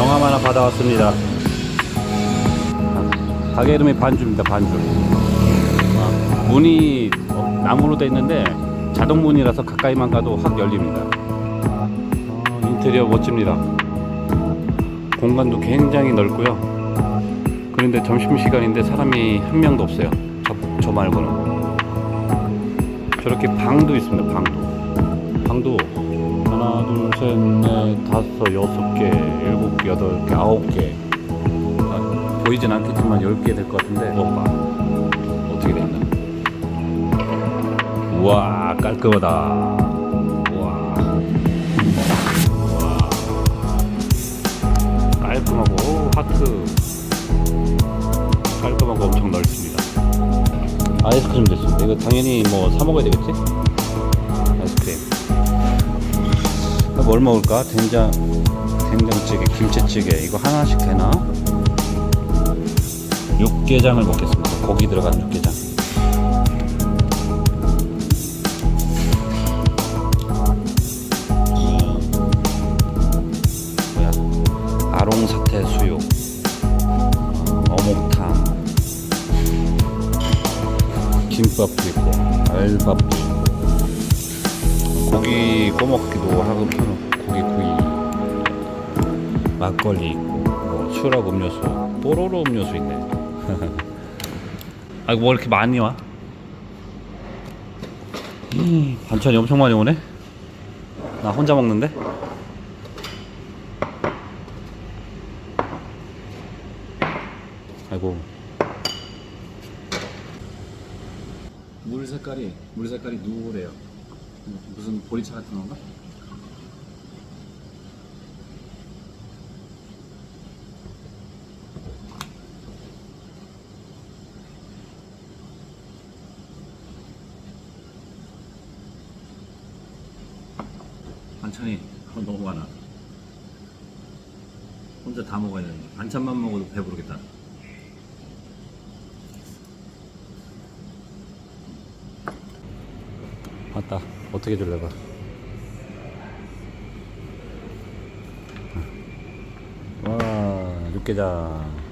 명함 하나 받아왔습니다. 가게 이름이 반주입니다. 반주. 아, 문이 어, 나무로 돼 있는데 자동 문이라서 가까이만 가도 확 열립니다. 어, 인테리어 멋집니다. 공간도 굉장히 넓고요. 그런데 점심 시간인데 사람이 한 명도 없어요. 저, 저 말고는. 저렇게 방도 있습니다. 방도. 방도 둘, 셋, 넷, 다섯, 여섯 개, 일곱 개, 여덟 개, 아홉 개. 아, 보이진 않겠지만 열 개 될 것 같은데. 이거 봐. 어떻게 됐나? 우와, 깔끔하다. 우와. 우와. 깔끔하고 오, 하트. 깔끔하고 엄청 넓습니다. 아이스크림 됐습니다. 이거 당연히 뭐 사 먹어야 되겠지? 뭘 먹을까? 된장, 된장찌개, 김치찌개 이거 하나씩 되나? 육개장을 먹겠습니다. 고기 들어간 육개장. 뭐야? 아롱사태 수육, 어, 어묵탕, 김밥도 있고 알밥도 있고 고기 꼬먹기도 하고 하는 고기 구이 막걸리 있고 뭐 술하고 음료수 뽀로로 음료수 있네 아이고 뭐 이렇게 많이 와? 음, 반찬이 엄청 많이 오네 나 혼자 먹는데? 아이고 물 색깔이 물 색깔이 누래요. 무슨 보리차 같은 건가? 반찬이 너무 많아. 혼자 다 먹어야 되는데 반찬만 먹어도 배부르겠다. 맞다. 어떻게 줄래 봐. 와, 육개장.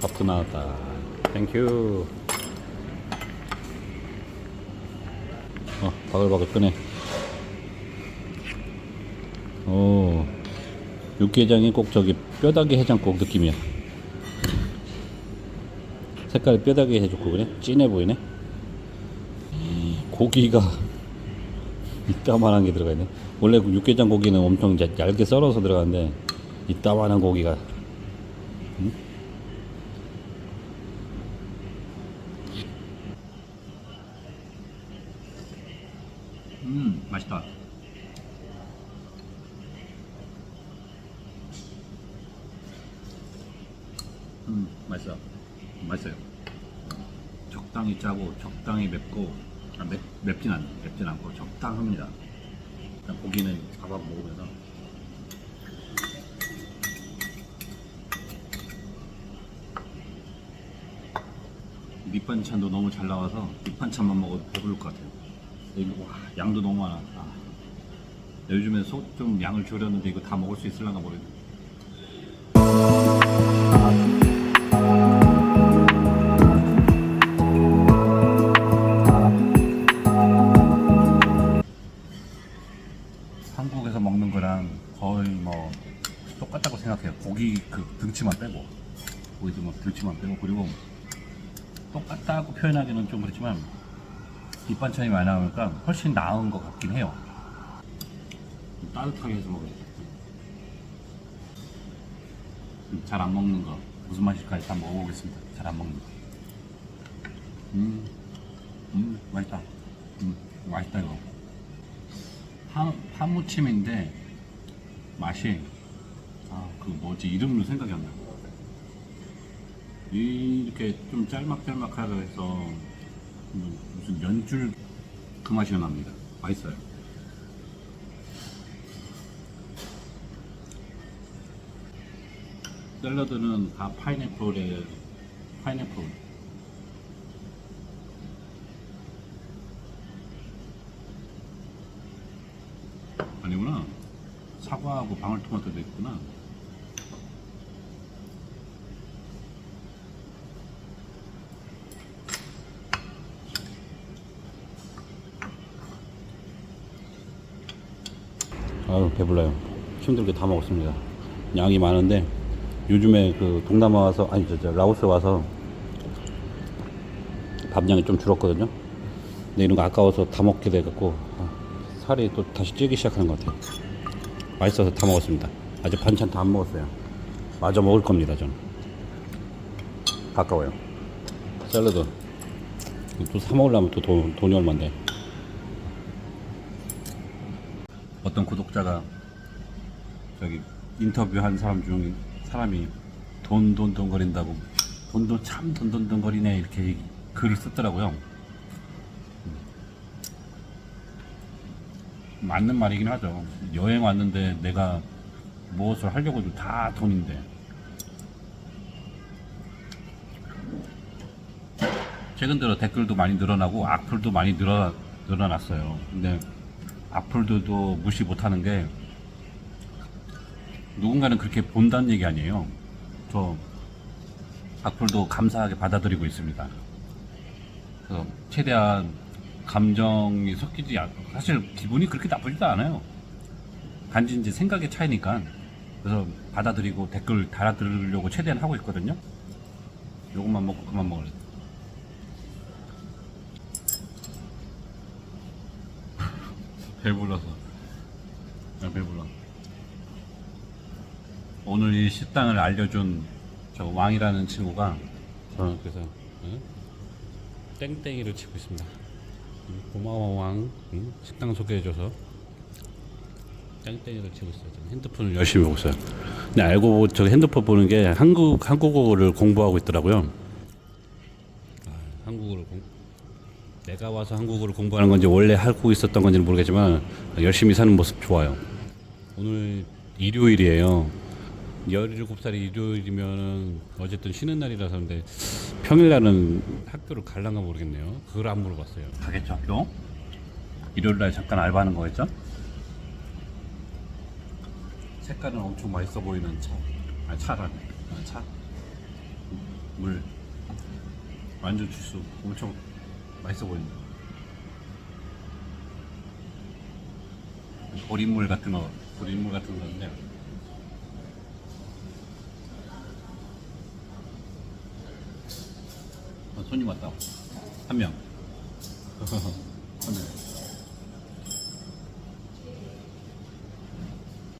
밥도 나왔다. 땡큐. 어, 바글바글 끄네. 오, 육개장이 꼭 저기 뼈다귀 해장국 느낌이야. 색깔이 뼈다귀 해줬고 그래? 진해 보이네. 고기가 이따만한 게 들어가 있네. 원래 그 육개장 고기는 엄청 얇게 썰어서 들어가는데 이따만한 고기가. 응? 음, 맛있다. 음, 맛있어. 맛있어요. 적당히 짜고 적당히 맵고 아, 맵, 맵진 않 맵진 않고 적당합니다. 일단 고기는 잡아 먹으면서 밑반찬도 너무 잘 나와서 밑반찬만 먹어도 배부를 것 같아요. 이거 와 양도 너무 많아. 아. 요즘에 소, 좀 양을 줄였는데 이거 다 먹을 수 있을려나 모르겠네. 거의 뭐 똑같다고 생각해요. 고기 그 등치만 빼고 고기 뭐 등치만 빼고 그리고 똑같다고 표현하기는 좀 그렇지만 밑반찬이 많이 나오니까 훨씬 나은 것 같긴 해요. 좀 따뜻하게 해서 먹어야 돼. 잘 안 먹는 거 무슨 맛일까 일단 먹어보겠습니다. 잘 안 먹는 거. 음, 음 맛있다. 음 맛있다 이거. 파, 파무침인데 맛이 아 그 뭐지 이름도 생각이 안 나. 이렇게 좀 짤막짤막하게 해서 무슨 면줄 그 맛이 납니다. 맛있어요. 샐러드는 다 파인애플에 파인애플 아니구나 사과하고 방울토마토도 있구나. 아유 배불러요. 힘들게 다 먹었습니다. 양이 많은데 요즘에 그 동남아 와서 아니 저, 저 라오스 와서 밥량이 좀 줄었거든요. 근데 이런 거 아까워서 다 먹게 돼갖고 아, 살이 또 다시 찌기 시작하는 것 같아요. 맛있어서 다 먹었습니다. 아직 반찬 다 안 먹었어요. 마저 먹을 겁니다, 저는. 가까워요. 샐러드. 또 사 먹으려면 또 돈, 돈이 얼만데. 어떤 구독자가 저기 인터뷰한 사람 중 사람이 돈돈돈 거린다고 돈돈참돈돈돈 거리네 이렇게 글을 썼더라고요. 맞는 말이긴 하죠. 여행 왔는데 내가 무엇을 하려고 해도 다 돈인데. 최근 들어 댓글도 많이 늘어나고 악플도 많이 늘어, 늘어났어요. 근데 악플들도 무시 못하는 게 누군가는 그렇게 본다는 얘기 아니에요. 저 악플도 감사하게 받아들이고 있습니다. 그래서 최대한 감정이 섞이지 않, 사실 기분이 그렇게 나쁘지도 않아요. 단지 이제 생각의 차이니까. 그래서 받아들이고 댓글 달아들으려고 최대한 하고 있거든요. 요것만 먹고 그만 먹을래. 배불러서. 아, 배불러. 오늘 이 식당을 알려준 저 왕이라는 친구가 저는 그래서 응? 땡땡이를 치고 있습니다. 응, 고마워 왕 응? 식당 소개해줘서 땡땡이를 치고 있어요. 저는 핸드폰을 열심히 보고 있어요. 근데 알고 보- 저 핸드폰 보는 게 한국 한국어를 공부하고 있더라고요. 아, 한국어를 공 내가 와서 한국어를 공부하는 건지 원래 하고 있었던 건지는 모르겠지만 열심히 사는 모습 좋아요. 오늘 일요일이에요. 17살이 일요일이면 어쨌든 쉬는 날이라서 근데 평일날은 학교를 갈란가 모르겠네요. 그걸 안 물어봤어요. 가겠죠 학교? 일요일날 잠깐 알바하는 거겠죠? 색깔은 엄청 맛있어 보이는 차. 아 차라네. 아, 차. 물. 완전 주스. 엄청 맛있어 보인다. 보린물 같은 거, 보린물 같은 건데. 손님 왔다. 한 명. 한 명.